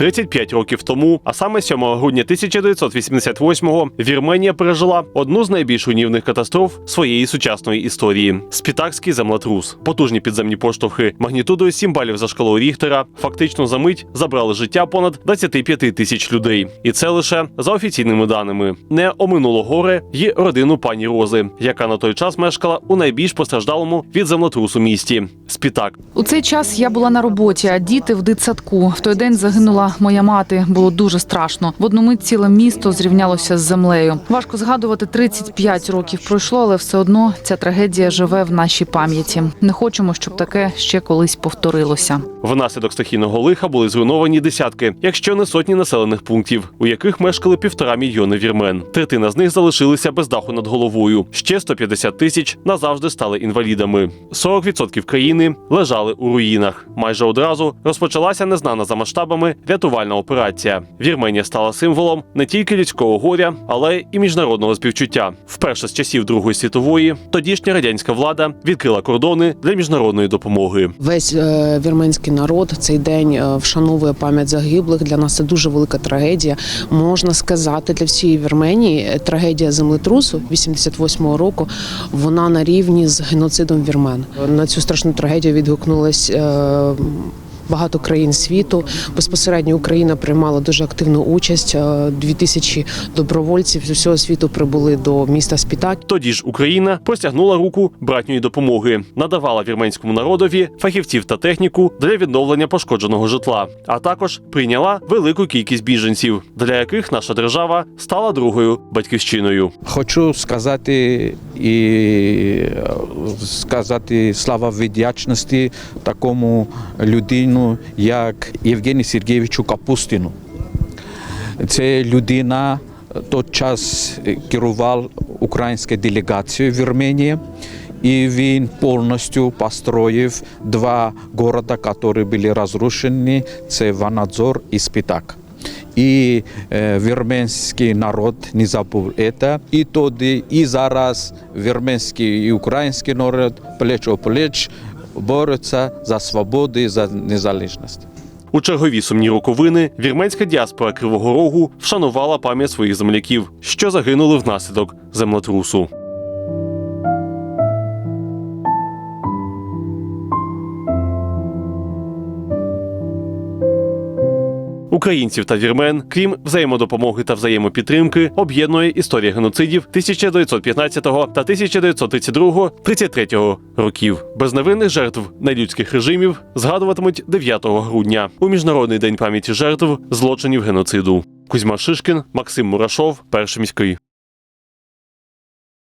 35 років тому, а саме 7 грудня 1988-го, Вірменія пережила одну з найбільш руйнівних катастроф своєї сучасної історії спітакський землетрус. Потужні підземні поштовхи магнітудою 7 балів за шкалою Ріхтера фактично за мить забрали життя понад 25 тисяч людей. І це лише за офіційними даними. Не оминуло горе й родину пані Рози, яка на той час мешкала у найбільш постраждалому від землетрусу місті Спітак. У цей час я була на роботі, а діти в дитсадку. В той день загинула моя мати. Було дуже страшно. В одну мить ціле місто зрівнялося з землею. Важко згадувати 35 років пройшло, але все одно ця трагедія живе в нашій пам'яті. Не хочемо, щоб таке ще колись повторилося. Внаслідок стихійного лиха були зруйновані десятки, якщо не сотні населених пунктів, у яких мешкали півтора мільйони вірмен. Третина з них залишилися без даху над головою. Ще 150 тисяч назавжди стали інвалідами. 40% країни лежали у руїнах. Майже одразу розпочалася незнана за масштабами рятувальна операція. Вірменія стала символом не тільки людського горя, але і міжнародного співчуття. Вперше з часів Другої світової тодішня радянська влада відкрила кордони для міжнародної допомоги. Весь е, вірменський народ в цей день е, вшановує пам'ять загиблих. Для нас це дуже велика трагедія. Можна сказати, для всієї Вірменії е, трагедія землетрусу 88-го року. Вона на рівні з геноцидом вірмен. На цю страшну трагедію відгукнулась. Багато країн світу безпосередньо Україна приймала дуже активну участь. Е, Дві тисячі добровольців з усього світу прибули до міста Спітак. Тоді ж Україна простягнула руку братньої допомоги, надавала вірменському народові фахівців та техніку для відновлення пошкодженого житла, а також прийняла велику кількість біженців, для яких наша держава стала другою батьківщиною. Хочу сказати і е, сказати слава вдячності такому людину, як Євгенію Сергійовичу Капустіну. Це людина той час керував українською делегацією в Вірменії. І він повністю построїв два города, які були розрушені. Це Ванадзор і Спітак. І е, вірменський народ не забув це. І тоді, і зараз вірменський і український народ плеч о плеч борються за свободу і за незалежність. У чергові сумні роковини вірменська діаспора Кривого Рогу вшанувала пам'ять своїх земляків, що загинули внаслідок землетрусу. Українців та вірмен, крім взаємодопомоги та взаємопідтримки, об'єднує історія геноцидів 1915 та 1932-33 років. Безневинних жертв нелюдських режимів згадуватимуть 9 грудня у міжнародний день пам'яті жертв злочинів геноциду. Кузьма Шишкін, Максим Мурашов, перший міський.